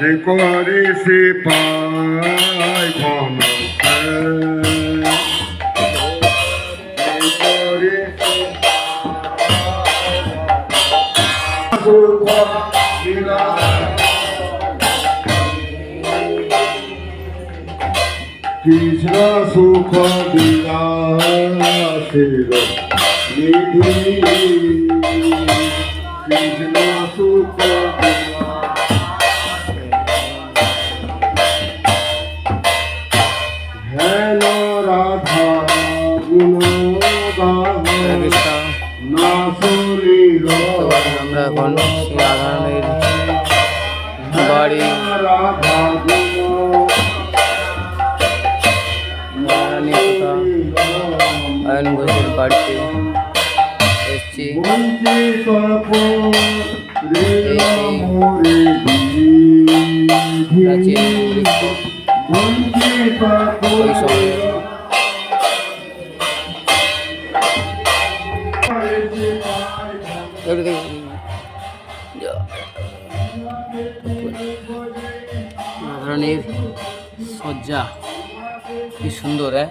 যে করে সে পায় ঘন কৃষ্ণ সুখ বিলাসের নিধি। কৃষ্ণ সুখ হেন রাধা আমরা এখন শ্রী বাড়ি। বাড়িতে এসছি। ওই সময়ে একটু সজ্জা কি সুন্দর হ্যাঁ?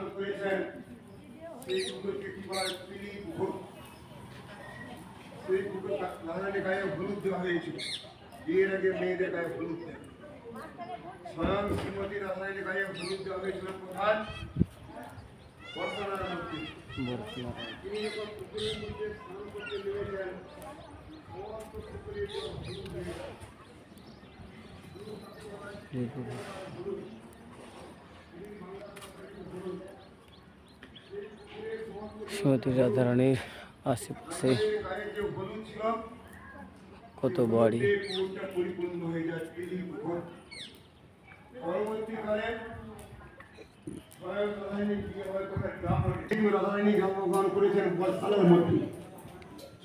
মধ্যে স্নান করেছেন সেই পুকুরকে কি বলা হয়? পিলি পুকুর সেই পুকুর নারায়ণের গায়ে হলুদ দেওয়া হয়েছিল বিয়ের আগে মেয়েদের গায়ে হলুদ দেয় স্বয়ং শ্রীমতী নারায়ণের গায়ে হলুদ দেওয়া হয়েছিল কোথায় বর্তমানের মধ্যে তিনি যখন পুকুরের মধ্যে স্নান করতে নেমেছেন সমস্ত পুকুরে যে হলুদ হয়ে যায়। শ্রীমতী রাধারানীর আশেপাশে কত বাড়ি? রাধারানী জন্মগ্রহণ করেছেন বর্ষালের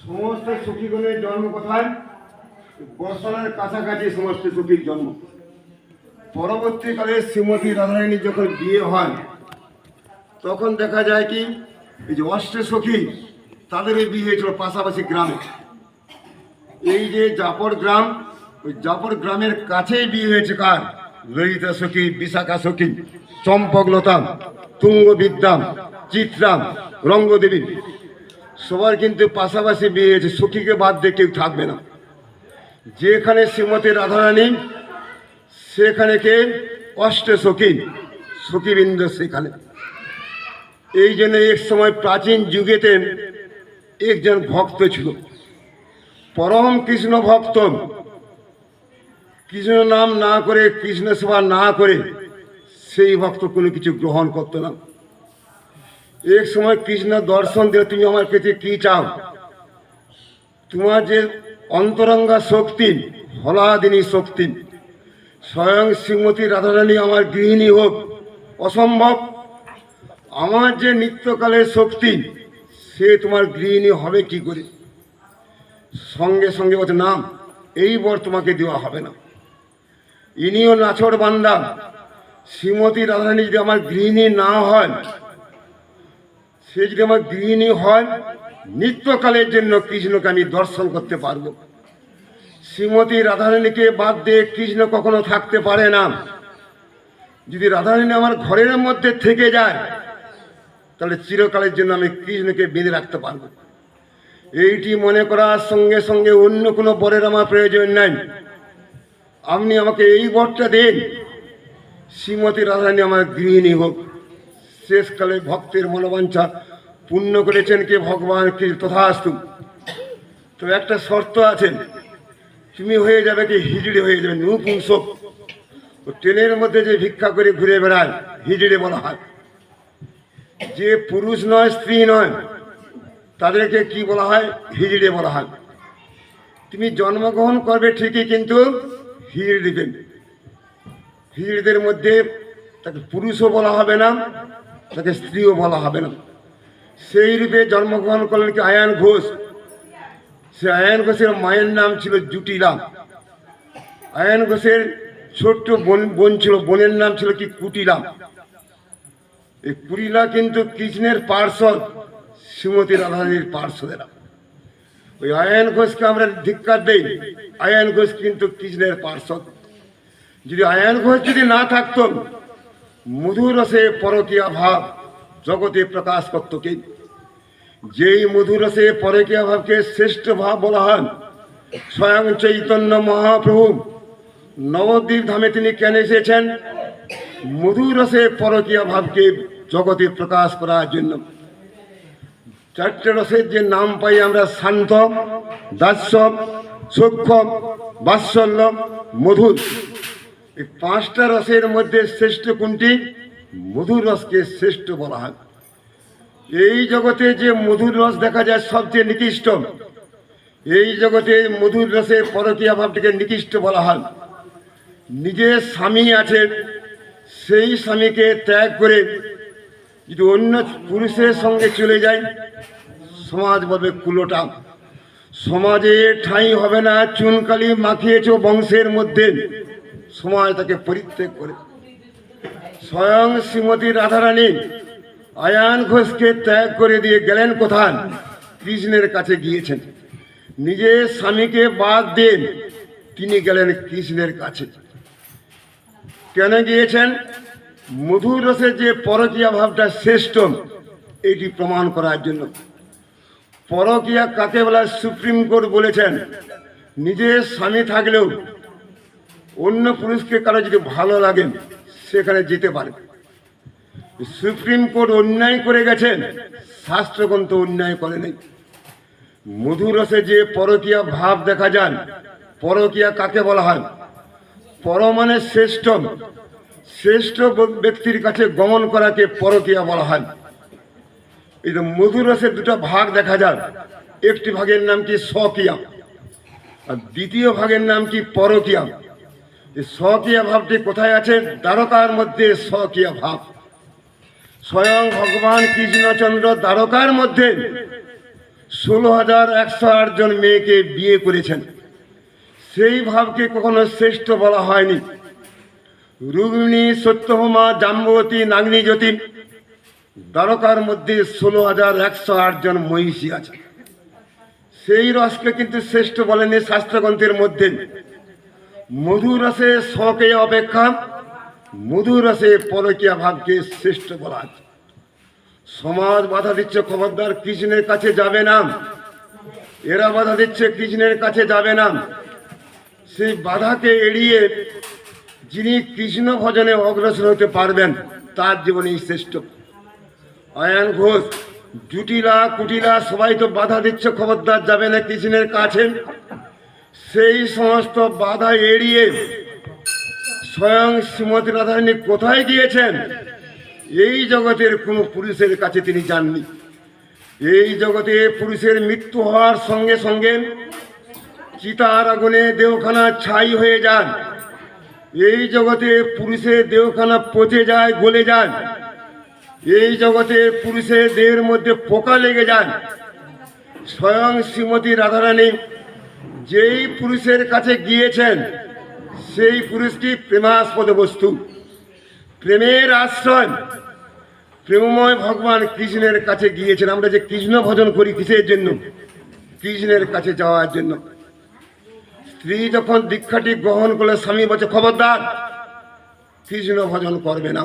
সমস্ত সখীগণের জন্ম কোথায়? বর্ষালের কাছাকাছি সমস্ত সখীর জন্ম। পরবর্তীকালে শ্রীমতী রাধারানী যখন বিয়ে হয় তখন দেখা যায় কি, এই যে অষ্টে সখী, তাদের এই বিয়ে হয়েছিল পাশাপাশি গ্রামে। এই যে জাপর গ্রাম, ওই জাপর গ্রামের কাছেই বিয়ে হয়েছে কার? ললিতা সখী, বিশাখা সখী চম্পকলতাম তুঙ্গ তুঙ্গবিদ্যাম চিত্রাম রঙ্গদেবী। সবার কিন্তু পাশাপাশি বিয়ে হয়েছে, সখীকে বাদ দিয়ে কেউ থাকবে না। যেখানে শ্রীমতী রাধারানী, সেখানে কে? অষ্ট সখী, সখীবৃন্দ সেখানে। এই জন্য এক সময় প্রাচীন যুগেতে একজন ভক্ত ছিল। পরম কৃষ্ণ ভক্ত। কৃষ্ণ নাম না করে, কৃষ্ণ সেবা না করে সেই ভক্ত কোনো কিছু গ্রহণ করতো না। এক সময় কৃষ্ণ দর্শন দিলে তুমি আমার কাছে কি চাও? তোমার যে অন্তরঙ্গা শক্তি, হলাদিনী শক্তি, স্বয়ং শ্রীমতী রাধারানী আমার গৃহিণী হোক, অসম্ভব আমার যে নিত্যকালের শক্তি, সে তোমার গৃহিণী হবে কি করে? সঙ্গে সঙ্গে বলছে নাম এই বর তোমাকে দেওয়া হবে না। ইনিও নাছর বান্দা। শ্রীমতী রাধারানী যদি আমার গৃহিণী না হয়, সে যদি আমার গৃহিণী হয়, নিত্যকালের জন্য কৃষ্ণকে আমি দর্শন করতে পারব। শ্রীমতী রাধারানীকে বাদ দিয়ে কৃষ্ণ কখনো থাকতে পারে না। যদি রাধারানী আমার ঘরের মধ্যে থেকে যায় তাহলে চিরকালের জন্য আমি কৃষ্ণকে বেঁধে রাখতে পারব। এইটি মনে করার সঙ্গে সঙ্গে অন্য কোনো বরের আমার প্রয়োজন নাই। আপনি আমাকে এই বরটা দিন। শ্রীমতী রাধারানী আমার গৃহিণী হোক। শেষকালে ভক্তের মনোবাঞ্ছা পূর্ণ করেছেন কে ভগবান কি তথাস্তু। তো একটা শর্ত আছে। তুমি হয়ে যাবে কি হিজড়ে হয়ে যাবে, নপুংসক। ট্রেনের মধ্যে যে ভিক্ষা করে ঘুরে বেড়ায়, হিজড়ে বলা হয়। যে পুরুষ নয়, স্ত্রী নয়, তাদেরকে কি বলা হয়? হিজড়ে বলা হয়। তুমি জন্মগ্রহণ করবে ঠিকই, কিন্তু হিজড়ে দিবেন হিজড়েদের মধ্যে তাকে পুরুষও বলা হবে না, তাকে স্ত্রীও বলা হবে না। সেই রূপে জন্মগ্রহণ করলেন কি আয়ান ঘোষ? সে আয়ান ঘোষের মায়ের নাম ছিল জুটিলা। আয়ান ঘোষের ছোট্ট বোন বোন ছিল, বোনের নাম ছিল কি কুটিলা। এই কুটিলা কিন্তু কৃষ্ণের পার্শ্বদ, শ্রীমতী রাধারানীর পার্শ্বদেরা। ওই আয়ন ঘোষকে আমরা ধিক্কার দেই, আয়ন ঘোষ কিন্তু কৃষ্ণের পার্শ্বদ। যদি আয়ন ঘোষ যদি না থাকতো, মধুর রসে পরকীয়া ভাব জগতে প্রকাশ করত কে? যেই মধুর রসে পরকীয়া ভাবকে শ্রেষ্ঠ ভাব বলা হয়, স্বয়ং চৈতন্য মহাপ্রভু নবদ্বীপ ধামে তিনি কেন এসেছেন? মধুর রসে পরকীয়া ভাবকে জগতে প্রকাশ করার জন্য। চারটে রসের যে নাম পাই আমরা শান্ত দাস্য সূক্ষ্ম, বাৎসল্য, মধুর। এই পাঁচটা রসের মধ্যে শ্রেষ্ঠ কোনটি? মধুর রসকে শ্রেষ্ঠ বলা হয়। এই জগতে যে মধুর রস দেখা যায় সবচেয়ে নিকৃষ্ট, এই জগতে মধুর রসে পরকীয়া ভাবটিকে নিকৃষ্ট বলা হয়। নিজের স্বামী আছে, সেই স্বামীকে ত্যাগ করে যদি অন্য পুরুষের সঙ্গে চলে যায় সমাজ বলবে কুলোটা। সমাজে ঠাঁই হবে না, চুনকালি মাখিয়েছ বংশের মধ্যে। সমাজ তাকে পরিত্যাগ করে। স্বয়ং শ্রীমতী রাধারানী আয়ান ঘোষকে ত্যাগ করে দিয়ে গেলেন কোথায়? কৃষ্ণের কাছে গিয়েছেন। নিজের স্বামীকে বাদ দেন তিনি গেলেন কৃষ্ণের কাছে। কেন গিয়েছেন? মধুর রসের যে পরকীয়া ভাবটা শ্রেষ্ঠ এটি প্রমাণ করার জন্য। পরকীয়া কাকে বলা সুপ্রিম কোর্ট বলেছেন, নিজের স্বামী থাকলেও অন্য পুরুষকে কারও যদি ভালো লাগে, সেখানে যেতে পারে। সুপ্রিম কোর্ট অন্যায় করে গেছেন, শাস্ত্রগ্রন্থ অন্যায় করে নেই। মধুরসে যে পরকীয়া ভাব দেখা যান, পরকীয়া কাকে বলা হয়? পর মানে শ্রেষ্ঠ শ্রেষ্ঠ ব্যক্তির কাছে গমন করাকে পরকীয়া বলা হয়। এই যে মধুরসের দুটো ভাগ দেখা যায় একটি ভাগের নাম কি স্বকিয়া, আর দ্বিতীয় ভাগের নাম কি পরকিয়া। স্বকীয়া ভাবটি কোথায় আছে? দ্বারকার মধ্যে স্বকীয়া ভাব। স্বয়ং ভগবান কৃষ্ণচন্দ্র দ্বারকার মধ্যে ষোলো হাজার একশো জন মেয়েকে বিয়ে করেছেন। সেই ভাবকে কখনো শ্রেষ্ঠ বলা হয়নি। রুগ্মিণী সত্যভমা জাম্বতী নাগনী জ্যোতি। দ্বারকার মধ্যে ষোলো হাজার একশো জন মহিষী আছে সেই রসকে কিন্তু শ্রেষ্ঠ বলেনি শাস্ত্রগ্রন্থের মধ্যে। মধুর রসে অপেক্ষা, মধুর রসে পরকীয়া ভাবকে শ্রেষ্ঠ বলা আছে। সমাজ বাধা দিচ্ছে খবরদার কৃষ্ণের কাছে যাবে না। এরা বাধা দিচ্ছে কৃষ্ণের কাছে যাবে না। সেই বাধাকে এড়িয়ে যিনি কৃষ্ণ ভজনে অগ্রসর হতে পারবেন, তার জীবনেই শ্রেষ্ঠ। আয়ান ঘোষ, জুটিলা, কুটিলা, সবাই তো বাধা দিচ্ছে, খবরদার যাবে না কৃষ্ণের কাছে। সেই সমস্ত বাধা এড়িয়ে স্বয়ং শ্রীমতী রাধারানী কোথায় গিয়েছেন? এই জগতের কোনো পুরুষের কাছে তিনি যাননি। এই জগতে পুরুষের মৃত্যু হওয়ার সঙ্গে সঙ্গে চিতার আগুনে দেহখানা ছাই হয়ে যান। এই জগতে পুরুষের দেহখানা পচে যায়, গলে যান। এই জগতে পুরুষের দেহের মধ্যে পোকা লেগে যান। স্বয়ং শ্রীমতী রাধারানী যেই পুরুষের কাছে গিয়েছেন, সেই পুরুষটি প্রেমাস্পদ বস্তু। প্রেমের আশ্রয়। প্রেমময় ভগবান কৃষ্ণের কাছে গিয়েছেন। আমরা যে কৃষ্ণ ভজন করি কিসের জন্য? কৃষ্ণের কাছে যাওয়ার জন্য। স্ত্রী যখন দীক্ষাটি গ্রহণ করলে স্বামী বলছে, খবরদার, কৃষ্ণ ভজন করবে না।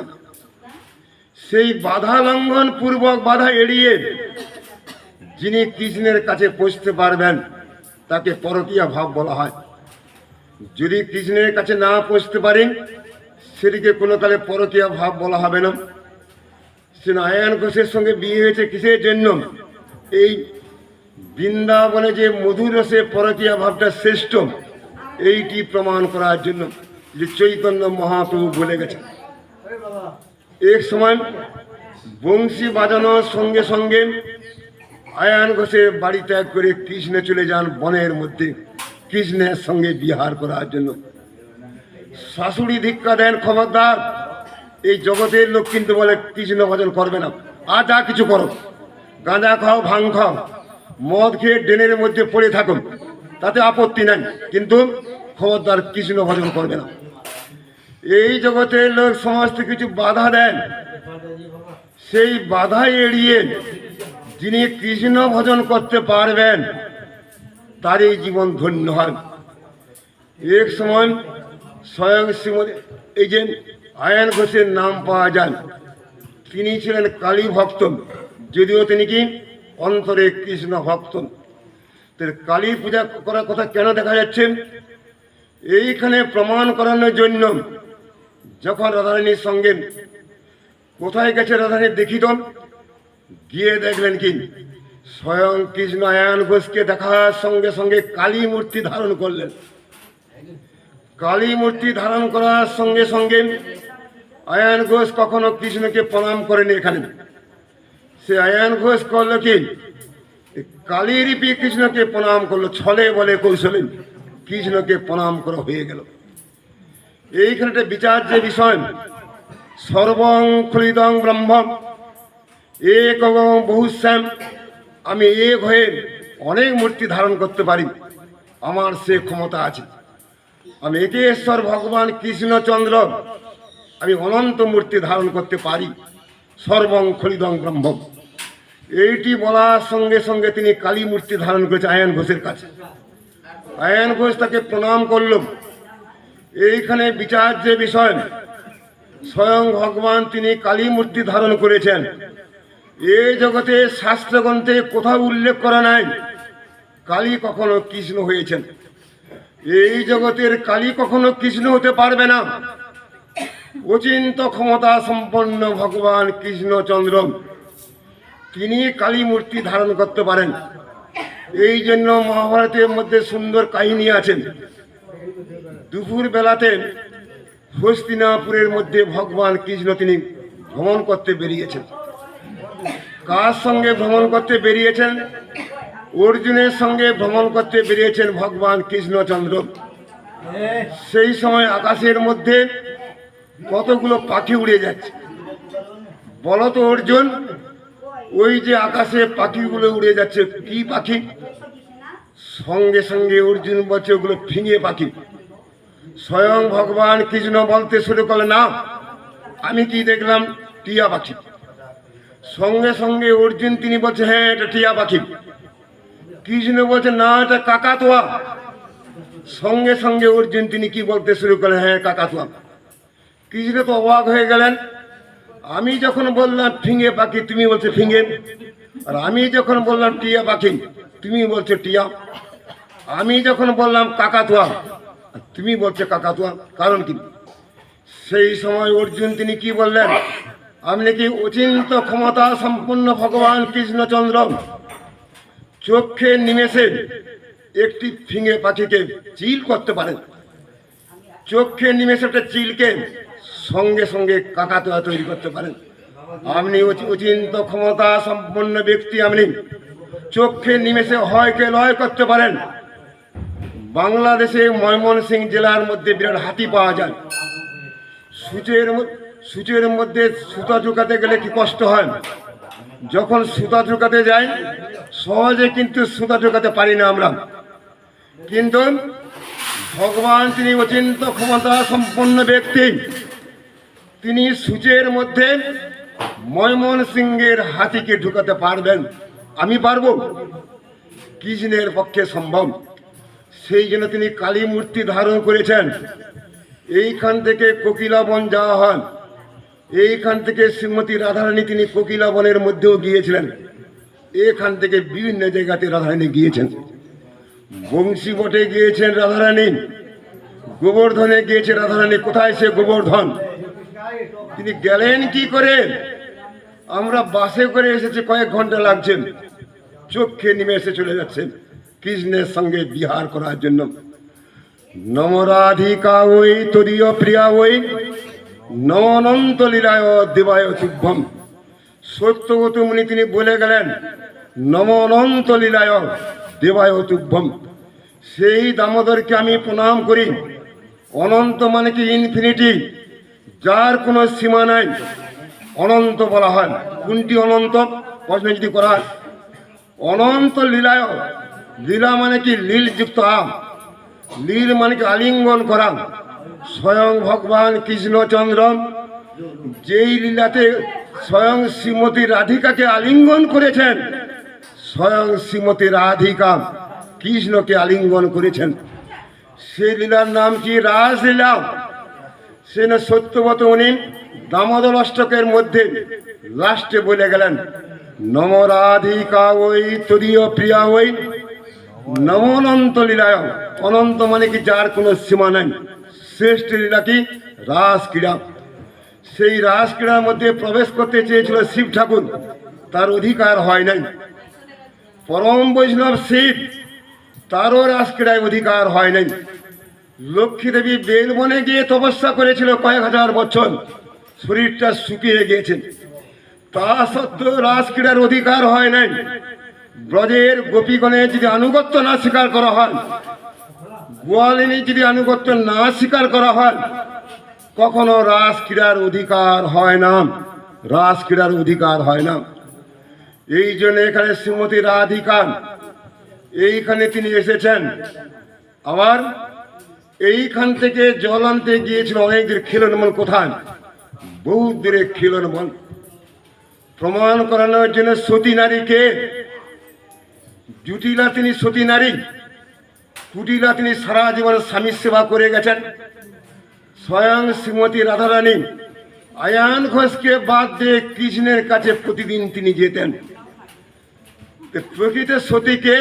সেই বাধা লঙ্ঘন পূর্বক বাধা এড়িয়ে যিনি কৃষ্ণের কাছে পৌঁছতে পারবেন, তাকে পরকীয়া ভাব বলা হয়। যদি কৃষ্ণের কাছে না পৌঁছতে পারেন সেটিকে কোনো কালে পরকীয়া ভাব বলা হবে না। সে নারায়ণ ঘোষের সঙ্গে বিয়ে হয়েছে কিসের জন্য? এই বৃন্দাবনে যে মধুর রসে পরকীয়া ভাবটা শ্রেষ্ঠ এইটি প্রমাণ করার জন্য যে চৈতন্য মহাপ্রভু বলে গেছেন। এক সময় বংশী বাজানোর সঙ্গে সঙ্গে আয়ান ঘোষে বাড়ি ত্যাগ করে কৃষ্ণে চলে যান বনের মধ্যে। কৃষ্ণের সঙ্গে বিহার করার জন্য। শাশুড়ি ধিক্ষা দেন খবরদার। এই জগতের লোক কিন্তু বলে, কৃষ্ণ ভজন করবে না। আর যা কিছু করো, গাঁজা খাও, ভাং খাও, মদ খেয়ে ড্রেনের মধ্যে পড়ে থাকো তাতে আপত্তি নাই, কিন্তু খবরদার কৃষ্ণ ভজন করবে না। এই জগতের লোক সমস্ত কিছু বাধা দেন। সেই বাধা এড়িয়ে যিনি কৃষ্ণ ভজন করতে পারবেন, তারই জীবন ধন্য হয় এক সময় স্বয়ং শ্রীমতী এই যে আয়ন ঘোষের নাম পাওয়া যায় তিনি ছিলেন কালী ভক্ত যদিও তিনি কি অন্তরে কৃষ্ণ ভক্ত। কালী পূজা করার কথা কেন দেখা যাচ্ছে? এইখানে প্রমাণ করানোর জন্য যখন রাধারানীর সঙ্গে কোথায় গেছে রাধারানী দেখিত, গিয়ে দেখলেন কি? স্বয়ং কৃষ্ণ আয়ন ঘোষকে দেখার সঙ্গে সঙ্গে কালী মূর্তি ধারণ করলেন। কালী মূর্তি ধারণ করার সঙ্গে সঙ্গে আয়ান ঘোষ কখনো কৃষ্ণকে প্রণাম করেনি এখানে। সে আয়ান ঘোষ করল কি? কালী রূপী কৃষ্ণকে প্রণাম করল, ছলে বলে কৌশলে। কৃষ্ণকে প্রণাম করা হয়ে গেল। এইখানে একটা বিচার যে বিষয়। সর্বং খলিদং ব্রহ্ম এক বহুশ্যাম। আমি এক হয়ে অনেক মূর্তি ধারণ করতে পারি। আমার সে ক্ষমতা আছে। আমি একেশ্বর ভগবান কৃষ্ণচন্দ্র। আমি অনন্ত মূর্তি ধারণ করতে পারি। সর্বং খলিদং ব্রহ্ম এইটি বলার সঙ্গে সঙ্গে তিনি কালী মূর্তি ধারণ করেছে আয়ন ঘোষের কাছে। আয়ন ঘোষ তাকে প্রণাম করল। এইখানে বিচার যে বিষয় স্বয়ং ভগবান তিনি কালী মূর্তি ধারণ করেছেন। এই জগতে শাস্ত্রগ্রন্থে কোথাও উল্লেখ করা নাই। কালী কখনো কৃষ্ণ হয়েছেন। এই জগতের কালী কখনো কৃষ্ণ হতে পারবে না। অচিন্ত ক্ষমতা সম্পন্ন ভগবান কৃষ্ণচন্দ্র। তিনি কালী মূর্তি ধারণ করতে পারেন। এই জন্য মহাভারতের মধ্যে সুন্দর কাহিনী আছেন দুপুর বেলাতে হস্তিনাপুরের মধ্যে ভগবান কৃষ্ণ তিনি ভ্রমণ করতে বেরিয়েছেন। কার সঙ্গে ভ্রমণ করতে বেরিয়েছেন? অর্জুনের সঙ্গে ভ্রমণ করতে বেরিয়েছেন ভগবান কৃষ্ণচন্দ্র। সেই সময় আকাশের মধ্যে কতগুলো পাখি উড়ে যাচ্ছে। বলো তো অর্জুন ওই যে আকাশে পাখিগুলো উড়ে যাচ্ছে, কি পাখি? সঙ্গে সঙ্গে অর্জুন বলছে, ওগুলো ফিঙে পাখি। স্বয়ং ভগবান কৃষ্ণ বলতে শুরু করলে না আমি কি দেখলাম? টিয়া পাখি। সঙ্গে সঙ্গে অর্জুন তিনি বলছে হ্যাঁ এটা টিয়া পাখি। কৃষ্ণ বলছে, না, এটা কাকাতোয়া। সঙ্গে সঙ্গে অর্জুন তিনি কি বলতে শুরু করলেন হ্যাঁ কাকাতুয়া। কৃষ্ণ তো অবাক হয়ে গেলেন আমি যখন বললাম ফিঙে পাখি তুমি বলছো ফিঙে আর আমি যখন বললাম, টিয়া পাখি তুমি বলছো টিয়া। আমি যখন বললাম, কাকাতুয়া তুমি বলছো কাকাতুয়া, কারণ কি? সেই সময় অর্জুন তিনি কি বললেন? আপনি কি অচিন্ত ক্ষমতা সম্পন্ন ভগবান কৃষ্ণচন্দ্র। চোখে নিমেষে একটি ফিঙে পাখিকে চিল করতে পারেন। চোখে নিমেষে একটা চিলকে সঙ্গে সঙ্গে কাকাতোয়া তৈরি করতে পারেন। আপনি অচিন্ত ক্ষমতা সম্পন্ন ব্যক্তি আপনি। চোখে নিমেষে হয়কে লয় করতে পারেন। বাংলাদেশে ময়মনসিংহ জেলার মধ্যে বিরাট হাতি পাওয়া যায়। সূচের সূচের মধ্যে সুতা ঢুকাতে গেলে কি কষ্ট হয়? যখন সুতা ঢুকাতে যাই, সহজে কিন্তু সুতা ঢুকাতে পারি না আমরা। কিন্তু ভগবান তিনি অচিন্ত ক্ষমতা সম্পন্ন ব্যক্তি। তিনি সূচের মধ্যে ময়মন সিংহের হাতিকে ঢুকাতে পারবেন। আমি পারব। কৃষ্ণের পক্ষে সম্ভব? সেই জন্য তিনি কালী মূর্তি ধারণ করেছেন। এইখান থেকে কোকিলাবন যাওয়া হয়। এইখান থেকে শ্রীমতী রাধারানী তিনি কোকিলাবনের মধ্যেও গিয়েছিলেন। এখান থেকে বিভিন্ন জায়গাতে রাধারানী গিয়েছেন। বংশী বটে গিয়েছেন রাধারানী। গোবর্ধনে গিয়েছে রাধারানী। কোথায় সে গোবর্ধন? তিনি গেলেন কি করে? আমরা বাসে করে এসেছি, কয়েক ঘণ্টা লাগছেন চোখে নেমে এসে চলে যাচ্ছেন। কৃষ্ণের সঙ্গে বিহার করার জন্য। নমরাধিকা ওই তরীয় প্রিয়া ওই। ননন্ত লীলায় দেবায় তুভ্যম সত্যগত মুনি তিনি বলে গেলেন, নমনন্ত লীলায় দেবায় তুভ্যম সেই দামোদরকে আমি প্রণাম করি। অনন্ত মানে কি ইনফিনিটি যার কোনো সীমা নাই, অনন্ত বলা হয়। কোনটি অনন্ত? প্রশ্ন যদি করা হয় অনন্ত লীলায়, লীলা মানে কি? লীলযুক্ত আম। লীল মানে কি? আলিঙ্গন করা। স্বয়ং ভগবান কৃষ্ণচন্দ্র যেই লীলাতে স্বয়ং শ্রীমতী রাধিকাকে আলিঙ্গন করেছেন, স্বয়ং শ্রীমতী রাধিকা কৃষ্ণকে আলিঙ্গন করেছেন। সেই লীলার নাম কি? রাসলীলা। সে না সত্যবত উনি দামোদর অষ্টকের মধ্যে লাস্টে বলে গেলেন, নম রাধিকা ওই, তদীয় প্রিয়া ওই, নম অনন্ত লীলায়, অনন্ত মানে কি যার কোনো সীমা নাই, শ্রেষ্ঠ লীলা কি রাস ক্রীড়া। সেই রাস ক্রীড়ার মধ্যে প্রবেশ করতে চেয়েছিল শিব ঠাকুর, তার অধিকার হয় নাই। পরম বৈষ্ণব শিব, তারও রাস ক্রীড়ায় অধিকার হয় নাই। লক্ষ্মী দেবী বেলবনে গিয়ে তপস্যা করেছিল কয়েক হাজার বছর। শরীরটা শুকিয়ে গিয়েছেন তা সত্ত্বেও রাস ক্রীড়ার অধিকার হয় নাই। ব্রজের গোপীগণের যদি আনুগত্য না স্বীকার করা হয়, গোয়ালিনী যদি আনুগত্য না স্বীকার করা হয়, কখনো রাস ক্রীড়ার অধিকার হয় না। রাস ক্রীড়ার অধিকার হয় না। এই জন্য এখানে শ্রীমতী রাধিকা, এইখানে তিনি এসেছেন। আবার এইখান থেকে জল আনতে গিয়েছিল অনেক দূর খিলন মন কোথায়? বহু দূরে খিলন মন। প্রমাণ করানোর জন্য সতী নারীকে জুটিলা তিনি সতী নারী। কুটিলা তিনি সারা জীবন স্বামীর সেবা করে গেছেন। স্বয়ং শ্রীমতী রাধারানী আয়ান ঘোষকে বাদ দিয়ে কৃষ্ণের কাছে প্রতিদিন তিনি যেতেন। প্রকৃত সতীকে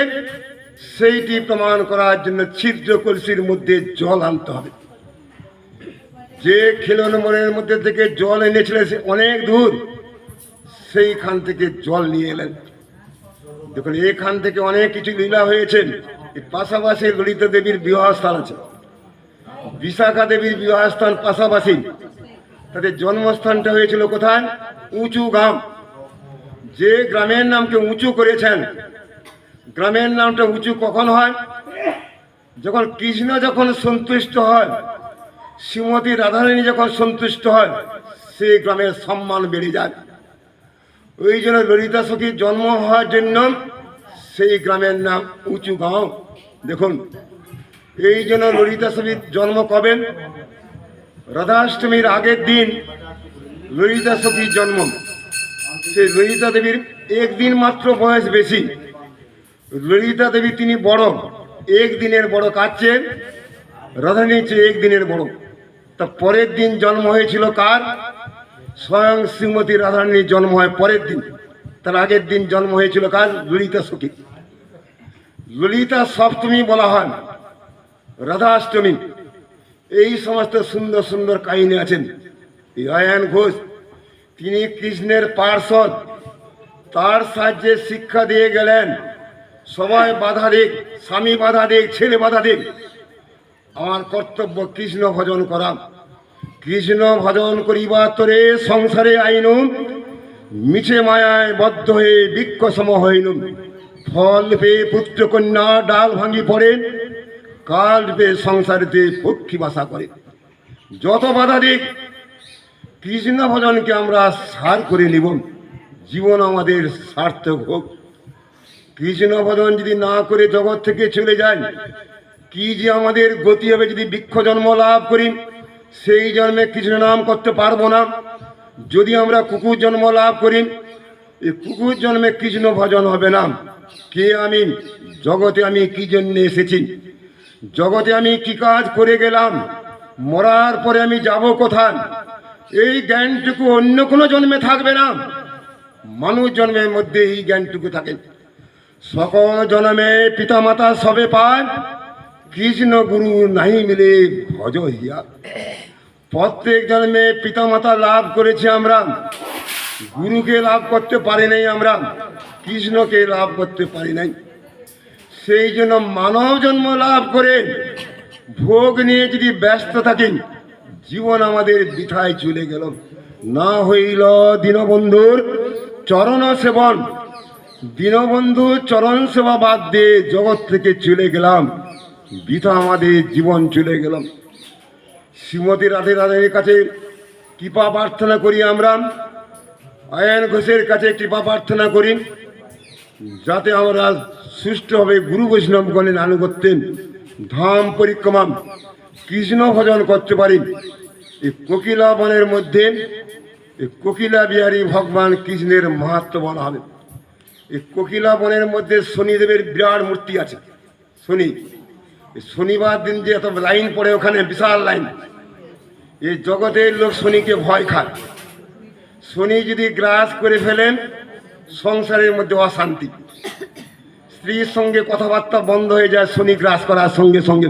সেইটি প্রমাণ করার জন্য ছিদ্র কলসির মধ্যে জল আনতে হবে। যে খেলন মনের মধ্যে থেকে জল এনেছিলেন সে অনেক দূর, সেইখান থেকে জল নিয়ে এলেন। দেখুন, এখান থেকে অনেক কিছু লীলা হয়েছে। এর পাশাপাশি ললিতা দেবীর বিবাহ স্থান আছে। বিশাখা দেবীর বিবাহ স্থান পাশাপাশি। তাদের জন্মস্থানটা হয়েছিল কোথায়? উঁচু গ্রাম। যে গ্রামের নামকে উঁচু করেছেন গ্রামের নামটা উঁচু কখন হয়? যখন কৃষ্ণ যখন সন্তুষ্ট হয়, শ্রীমতী রাধারানী যখন সন্তুষ্ট হয়, সেই গ্রামের সম্মান বেড়ে যায়। ওই জন্য ললিতা সখীর জন্ম হওয়ার জন্য সেই গ্রামের নাম উঁচু গাঁও। দেখুন, এই জন্য ললিতা সখীর জন্ম কবে? রাধাষ্টমীর আগের দিন ললিতা সখীর জন্ম। সেই ললিতা দেবীর একদিন মাত্র বয়স বেশি। ললিতা দেবী তিনি বড়। এক দিনের বড় কাচ্ছে রাধানী চেয়ে এক দিনের বড়। তা পরের দিন জন্ম হয়েছিল কার? স্বয়ং শ্রীমতী রাধারানীর জন্ম হয় পরের দিন। তার আগের দিন জন্ম হয়েছিল কার? ললিতা সখী। ললিতা সপ্তমী বলা হয়। রাধাষ্টমী। এই সমস্ত সুন্দর সুন্দর কাহিনী আছেন। আয়ান ঘোষ, তিনি কৃষ্ণের পার্ষদ তার সাহায্যে শিক্ষা দিয়ে গেলেন। সবাই বাধা দিক, স্বামী বাধা দিক, ছেলে বাধা দিক। আমার কর্তব্য কৃষ্ণ ভজন করা। কৃষ্ণ ভজন করিবা তোরে সংসারে আইনু মিছে মায়ায় বদ্ধ হয়ে বৃক্ষ সম হইনু ফল পেয়ে পুত্র কন্যা ডাল ভাঙি পড়ে, কাল পেয়ে সংসারেতে পক্ষী বাসা করে। যত বাধা দিক, কৃষ্ণ ভজনকে আমরা সার করে নিব। জীবন আমাদের সার্থক হোক। কৃষ্ণ ভজন যদি না করে জগৎ থেকে চলে যায় কি যে আমাদের গতি হবে যদি বৃক্ষ জন্ম লাভ করি, সেই জন্মে কৃষ্ণ নাম করতে পারব না। যদি আমরা কুকুর জন্ম লাভ করি, এই কুকুর জন্মে কৃষ্ণ ভজন হবে না। কে আমি? জগতে আমি কি জন্য এসেছি? জগতে আমি কি কাজ করে গেলাম? মরার পরে আমি যাব কোথায়? এই জ্ঞানটুকু অন্য কোনো জন্মে থাকবে না। মানুষ জন্মের মধ্যে এই জ্ঞানটুকু থাকে। সকল জন্মে পিতামাতা সবে পায়। কৃষ্ণ গুরু নাহি মিলে ভজ হিয়া প্রত্যেক জন্মে পিতামাতা লাভ করেছি আমরা। গুরুকে লাভ করতে পারি নাই আমরা, কৃষ্ণকে লাভ করতে পারি নাই। সেই জন্য মানব জন্ম লাভ করে ভোগ নিয়ে যদি ব্যস্ত থাকেন, জীবন আমাদের বৃথায় চলে গেল। না হইল দীনবন্ধুর চরণ সেবন দীনবন্ধু চরণ সেবা বাদ দিয়ে জগৎ থেকে চলে গেলাম। বৃথা আমাদের জীবন চলে গেলাম। শ্রীমতী রাধে রাধের কাছে কৃপা প্রার্থনা করি আমরা। আয়ন ঘোষের কাছে কৃপা প্রার্থনা করি। যাতে আমরা সুষ্ঠুভাবে গুরু বৈষ্ণবগণের আনুগত্যে ধাম পরিক্রমা, কৃষ্ণ ভজন করতে পারি। এই কোকিলা বনের মধ্যে এই কোকিলা বিহারী ভগবান কৃষ্ণের মাহাত্ম বলা হবে। এই কোকিলা বনের মধ্যে শনিদেবের বিরাট মূর্তি আছে। শনি। শনিবার দিন যে এত লাইন পড়ে ওখানে, বিশাল লাইন। এই জগতের লোক শনিকে ভয় খায়। শনি যদি গ্রাস করে ফেলেন, সংসারের মধ্যে অশান্তি। স্ত্রীর সঙ্গে কথাবার্তা বন্ধ হয়ে যায়, শনি গ্রাস করার সঙ্গে সঙ্গে।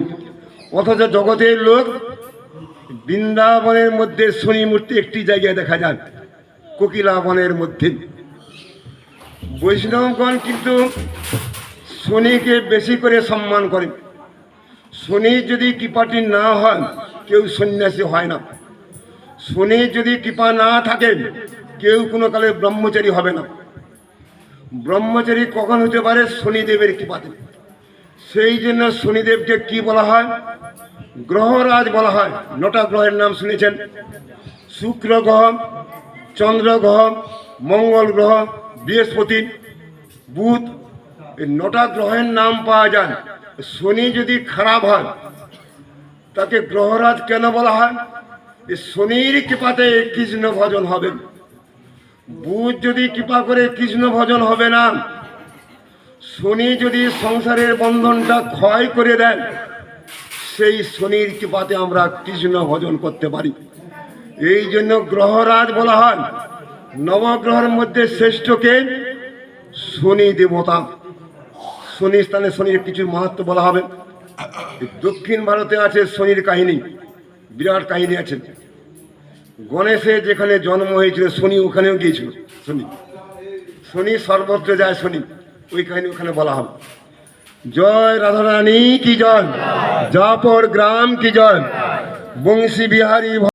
অথচ জগতের লোক বৃন্দাবনের মধ্যে শনি মূর্তি একটি জায়গায় দেখা যায়, কোকিলা বনের মধ্যে। বৈষ্ণবগণ কিন্তু শনিকে বেশি করে সম্মান করে। শনি যদি কৃপাটি না হয়, কেউ সন্ন্যাসী হয় না। শনি যদি কৃপা না থাকে, কেউ কোনো কালে ব্রহ্মচারী হবে না। ব্রহ্মচারী কখন হতে পারে? শনিদেবের কৃপাতে। সেই জন্য শনিদেবকে কি বলা হয়? গ্রহরাজ বলা হয়। নটা গ্রহের নাম শুনেছেন। শুক্র গ্রহ, চন্দ্র গ্রহ, মঙ্গল গ্রহ বৃহস্পতি, বুধ নটা গ্রহের নাম পাওয়া যায়। শনি যদি খারাপ হয়, তাকে গ্রহরাজ কেন বলা হয়? এই শনির কৃপাতে কৃষ্ণ ভজন হবে। বুধ যদি কৃপা করে কৃষ্ণ ভজন হবে না, শনি যদি সংসারের বন্ধনটা ক্ষয় করে দেয়, সেই শনির কৃপাতে আমরা কৃষ্ণ ভজন করতে পারি। এই জন্য গ্রহরাজ বলা হয়। নবগ্রহের মধ্যে শ্রেষ্ঠকে শনি দেবতা। শনি স্থানে শনির কিছু মাহাত্ম বলা হবে। দক্ষিণ ভারতে আছে শনির কাহিনী, বিরাট কাহিনী আছে। গণেশের যেখানে জন্ম হয়েছিল, শনি ওখানেও গিয়েছিল, শনি। শনি সর্বত্র যায় শনি, ওই কাহিনী ওখানে বলা হবে। জয় রাধারানী কি জয়? জাপর গ্রাম কি জয়? বংশী বিহারী